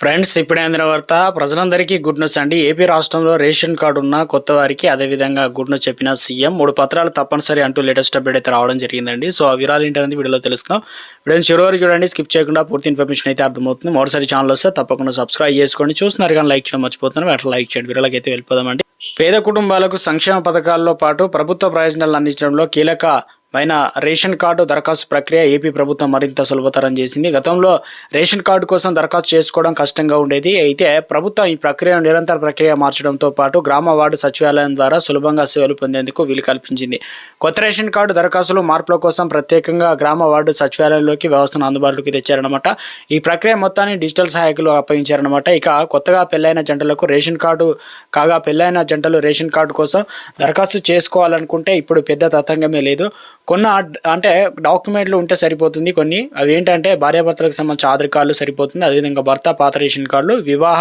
Friends ఇప్పుడైన అందిన వార్త. ప్రజలందరికీ గుడ్ న్యూస్ అండి. ఏపీ రాష్ట్రంలో రేషన్ కార్డు ఉన్న కొత్త వారికి అదేవిధంగా గుడ్ న్యూస్ చెప్పిన సీఎం. మూడు పత్రాలు తప్పనిసరి అంటూ లేటెస్ట్ అప్డేట్ అయితే రావడం జరిగిందండి. సో ఆ వివరాలు ఏంటనేది వీడియోలో తెలుసుకుందాం. వీడియోని చివరి చూడండి. స్కిప్ చేయకుండా పూర్తి ఇన్ఫర్మేషన్ అయితే అర్థమవుతుంది. మరోసారి ఛానల్ వస్తే తప్పకుండా సబ్స్క్రైబ్ చేసుకోండి. చూస్తున్నారు కానీ లైక్ చేయడం మర్చిపోతున్నారు. అట్లా లైక్ చేయండి. వీడియోలకి అయితే వెళ్ళిపోదామండి. పేద కుటుంబాలకు సంక్షేమ పథకాల్లో పాటు ప్రభుత్వ ప్రయోజనాలు అందించడంలో కీలక పైన రేషన్ కార్డు దరఖాస్తు ప్రక్రియ ఏపీ ప్రభుత్వం మరింత సులభతరం చేసింది. గతంలో రేషన్ కార్డు కోసం దరఖాస్తు చేసుకోవడం కష్టంగా ఉండేది. అయితే ప్రభుత్వం ఈ ప్రక్రియను నిరంతర ప్రక్రియ మార్చడంతో పాటు గ్రామ వార్డు సచివాలయం ద్వారా సులభంగా సేవలు పొందేందుకు వీలు కల్పించింది. కొత్త రేషన్ కార్డు దరఖాస్తులు మార్పుల కోసం ప్రత్యేకంగా గ్రామ వార్డు సచివాలయంలోకి వ్యవస్థను అందుబాటులోకి తెచ్చారనమాట ఈ ప్రక్రియ మొత్తాన్ని డిజిటల్ సహాయకులు అప్పగించారనమాట ఇక కొత్తగా పెళ్ళైన జంటలకు రేషన్ కార్డు కాగా పెళ్ళైన జంటలు రేషన్ కార్డు కోసం దరఖాస్తు చేసుకోవాలనుకుంటే ఇప్పుడు పెద్ద తతంగమే లేదు. కొన్న అంటే డాక్యుమెంట్లు ఉంటే సరిపోతుంది కొన్ని. అవి ఏంటంటే భార్యాభర్తలకు సంబంధించిన ఆధార్ కార్డులు సరిపోతుంది. అదేవిధంగా భర్త పాత రేషన్ కార్డులు వివాహ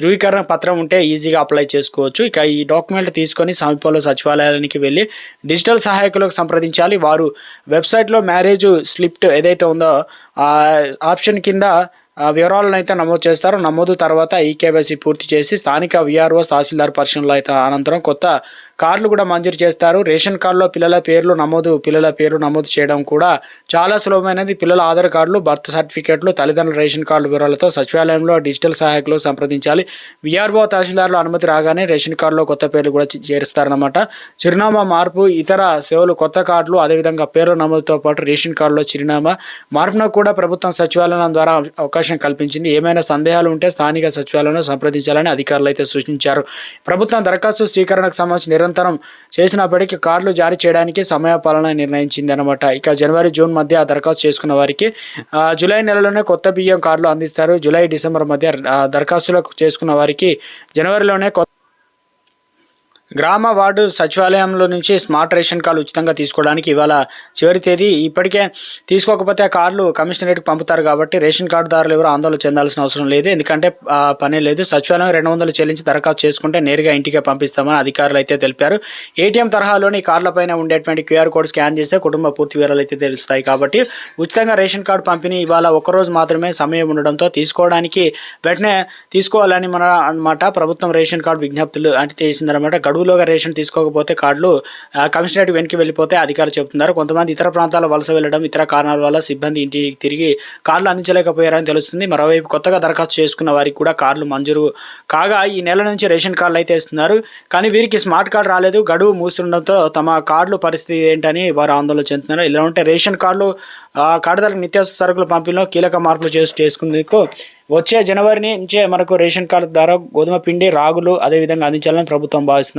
ధృవీకరణ పత్రం ఉంటే ఈజీగా అప్లై చేసుకోవచ్చు. ఇక ఈ డాక్యుమెంట్లు తీసుకొని సమీపంలో సచివాలయానికి వెళ్ళి డిజిటల్ సహాయకులకు సంప్రదించాలి. వారు వెబ్సైట్లో మ్యారేజ్ స్లిప్ట్ ఏదైతే ఉందో ఆప్షన్ కింద వివరాలను అయితే నమోదు చేస్తారు. నమోదు తర్వాత ఈకేవైసీ పూర్తి చేసి స్థానిక విఆర్ఓ తహసీల్దార్ పరిశీలనలు అయితే అనంతరం కొత్త కార్డులు కూడా మంజూరు చేస్తారు. రేషన్ కార్డులో పిల్లల పేర్లు నమోదు పిల్లల పేర్లు నమోదు చేయడం కూడా చాలా సులభమైనది. పిల్లల ఆధార్ కార్డులు బర్త్ సర్టిఫికేట్లు తల్లిదండ్రుల రేషన్ కార్డు వివరాలతో సచివాలయంలో డిజిటల్ సహాయకులు సంప్రదించాలి. విఆర్ఓ తహసీల్దారుల అనుమతి రాగానే రేషన్ కార్డులో కొత్త పేర్లు కూడా చే- చేరుస్తారన్నమాట. చిరునామా మార్పు ఇతర సేవలు కొత్త కార్డులు అదేవిధంగా పేర్ల నమోదుతో పాటు రేషన్ కార్డులో చిరునామా మార్పును కూడా ప్రభుత్వం సచివాలయం ద్వారా అవకాశం కల్పించింది. ఏమైనా సందేహాలు ఉంటే స్థానిక సచివాలయంలో సంప్రదించాలని అధికారులు అయితే సూచించారు. ప్రభుత్వం దరఖాస్తు స్వీకరణకు సంబంధించి నిరంతరం చేసినప్పటికీ కార్డులు జారీ చేయడానికి సమయపాలన నిర్ణయించింది అనమాట ఇక జనవరి జూన్ మధ్య ఆ దరఖాస్తు చేసుకున్న వారికి ఆ, జూలై నెలలోనే కొత్త బియ్యం కార్డులు అందిస్తారు. జూలై డిసెంబర్ మధ్య దరఖాస్తులకు చేసుకున్న వారికి జనవరిలోనే కొత్త గ్రామ వార్డు సచివాలయంలో నుంచి స్మార్ట్ రేషన్ కార్డు ఉచితంగా తీసుకోవడానికి ఇవాళ చివరి తేదీ. ఇప్పటికే తీసుకోకపోతే ఆ కార్డులు కమిషనరేట్కి పంపుతారు కాబట్టి రేషన్ కార్డుదారులు ఎవరు ఆందోళన చెందాల్సిన అవసరం లేదు. ఎందుకంటే పని పనే లేదు. సచివాలయం రెండు వందలు చెల్లించి దరఖాస్తు చేసుకుంటే నేరుగా ఇంటికే పంపిస్తామని అధికారులు అయితే తెలిపారు. ఏటీఎం తరహాలోని కార్డులపైన ఉండేటువంటి క్యూఆర్ కోడ్ స్కాన్ చేస్తే కుటుంబ పూర్తి వివరాలు అయితే తెలుస్తాయి కాబట్టి ఉచితంగా రేషన్ కార్డు పంపిణీ ఇవాళ ఒకరోజు మాత్రమే సమయం ఉండడంతో తీసుకోవడానికి వెంటనే తీసుకోవాలని మన అన్నమాట ప్రభుత్వం రేషన్ కార్డు విజ్ఞప్తులు అంటే చేసిందనమాట గడువులోగా రేషన్ తీసుకోకపోతే కార్డులు కమిషనరేట్ వెనక్కి వెళ్ళిపోతే అధికారులు చెబుతున్నారు. కొంతమంది ఇతర ప్రాంతాల వలస వెళ్ళడం ఇతర కారణాల వల్ల సిబ్బంది ఇంటికి తిరిగి కార్లు అందించలేకపోయారని తెలుస్తుంది. మరోవైపు కొత్తగా దరఖాస్తు చేసుకున్న వారికి కూడా కార్లు మంజూరు కాగా ఈ నెల నుంచి రేషన్ కార్డులు అయితే ఇస్తున్నారు కానీ వీరికి స్మార్ట్ కార్డు రాలేదు. గడువు మూస్తుండటంతో తమ కార్డులు పరిస్థితి ఏంటని వారు ఆందోళన చెందుతున్నారు. ఇలా ఉంటే రేషన్ కార్డులు ఆ, కార్డుదారులకు నిత్యావసర సరుకుల పంపిణీలో కీలక మార్పులు చేసి చేసుకునేందుకు వచ్చే జనవరి నుంచే మనకు రేషన్ కార్డు ద్వారా గోధుమ పిండి రాగులు అదేవిధంగా అందించాలని ప్రభుత్వం భావిస్తుంది